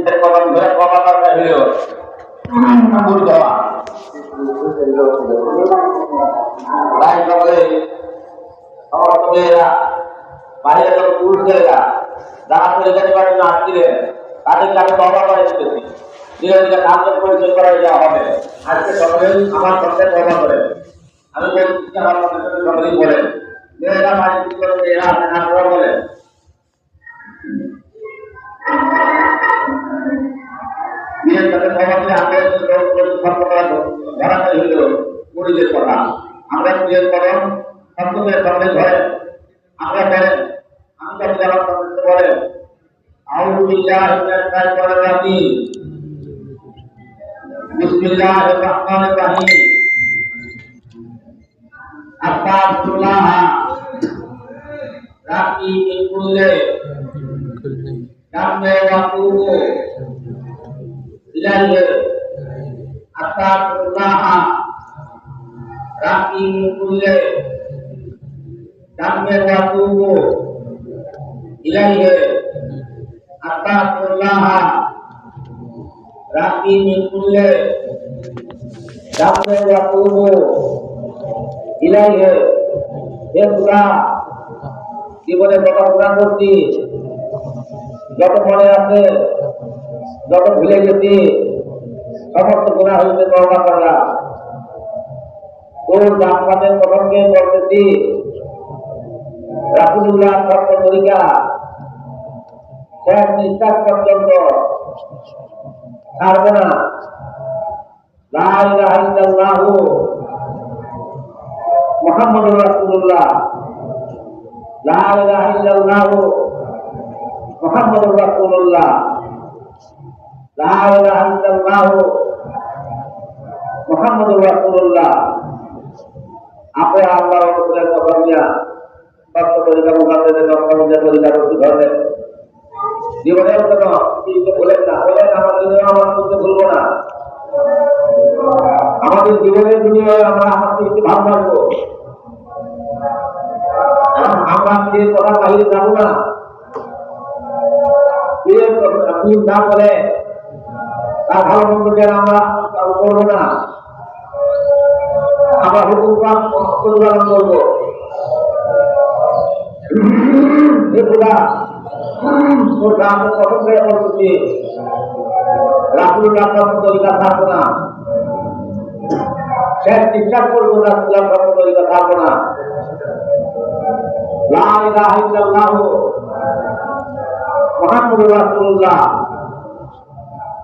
ভিতরে কদম ধরে কবা দরকার হইল। কাপড় দেওয়া তাই সকলে সমস্ত মেয়েরা বাইরে যখন পুরুষেরা যারা পরিচালিত বাড়ি না আসছিলেন তাদেরকে আমি তবা করে দিতেছি। নিজেদেরকে কাজের পরিচয় করে দেওয়া হবে। আজকে সকলেই আমার পক্ষে তবা করেন। আমি বলছি, আমার পক্ষে সকলেই বলেন। মেয়েরা বাড়ি মেয়েরা বলেন। বিশেষভাবে সমাজে আগে সর্বদা ধরা হইল পুরীদের কথা। আমরা বিয়ের করণ সন্তদের সঙ্গে ধরে। আমরা বলেন আমি তো আমার সন্তানকে বলেন আউলিল্লাহ তাকুল্লাহ রাকিম কুল্লে দামে ওয়াতুবু ইলাইহি। আতাকুল্লাহ। রাকিম কুল্লে দামে ওয়াতুবু ইলাইহি। হে খোদা জীবনে যত গুণা করছি যত মনে আছে, যত ভুলে গেছি সমস্ত গুণা হইতে তবা করলাম তোর জাপানের কলমকে করতেছি রাসুল্লাহ সত্য তরিকা। শেষ নিঃশ্বাস পর্যন্ত। ছাড়ব না। মোহাম্মদ রাসুল্লাহ লাহ মোহাম্মদ রাসুল্লাহ মোহাম্মদুর রাসুল্লাহ আমরা আল্লাহ রসুলের কথা দিয়া কষ্ট করে যাব আমাদের জীবনের দুনিয়ায় আমরা কিছু ভাব রাখব আমরা নিজের কথা বাহিরে যাব না। বলে তার ভালো মন্দ যেন আমরা করব না। আমরা হুকুম পরিপালন করব। তোর দাম কখন করে করতেছি রাসুল্লাহ তরিকা থাকব না। শেষ বিশ্বাস করব রাসুল্লাহ তরিকা থাকব না। লা ইলাহা ইল্লাল্লাহ। মুহাম্মাদুর রাসূলুল্লাহ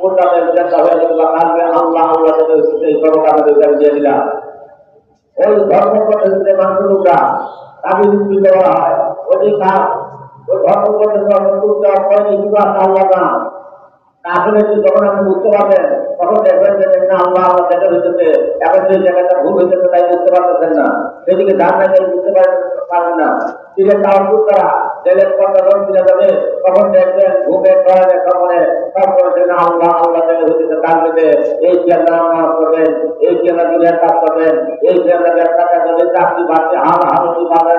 কোনটাতে চেষ্টা হয়ে না যখন আপনি বুঝতে পারবেন তখন দেখবেন যে না আল্লাহ আল্লাহ দেখা হইতেছে এখন সেই জায়গাটা ভুল হইতেছে তাই বুঝতে পারতেছেন না সেদিকে ধান গেলে বুঝতে পারেন না তীরের তাওয়ার করা জেলের কথা রং ফিরে যাবে, তখন দেখবেন ঘুমে আল্লাহ আল্লাহ এই চেয়ারটা আমার এই চেয়ারটা দিলে কাজ করবেন, এই চেয়ারটা টাকা দেবে চাকরি বাড়তে হার হারুটি বাজার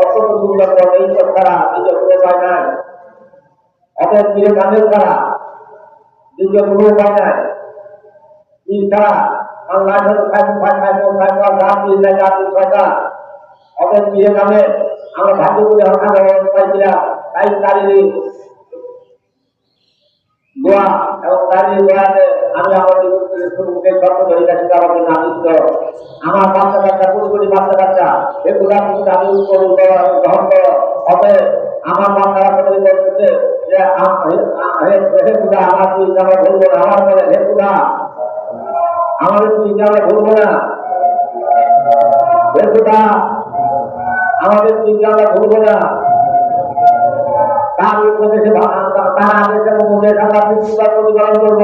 অসম্পূর্ণ করে এইসব ছাড়া দ্বিতীয় কোনো উপায় নাই। অতএব পীরে কামের ছাড়া দ্বিতীয় কোনো উপায় নাই পীর ছাড়া বাংলা ধরে খাইতে খাই খাইতে খাইতে গা পীর নাই গা পীর ছয়টা অতএব পীরে ভাগ্য এবং তার এই আমি আমার জীবনকে শর্ত ধরে কাছে যাওয়ার জন্য আদিত আমার বাচ্চা কাচ্চা আমি আমার আমার তুই আমরা আমার বলে, হে খুদা আমাদের তুই আমরা ভুলবো না। হে খুদা আমাদের তুই আমরা ভুলবো না। তার উপদেশে তার আদেশের উপদেশ আমরা প্রতিপালন করব।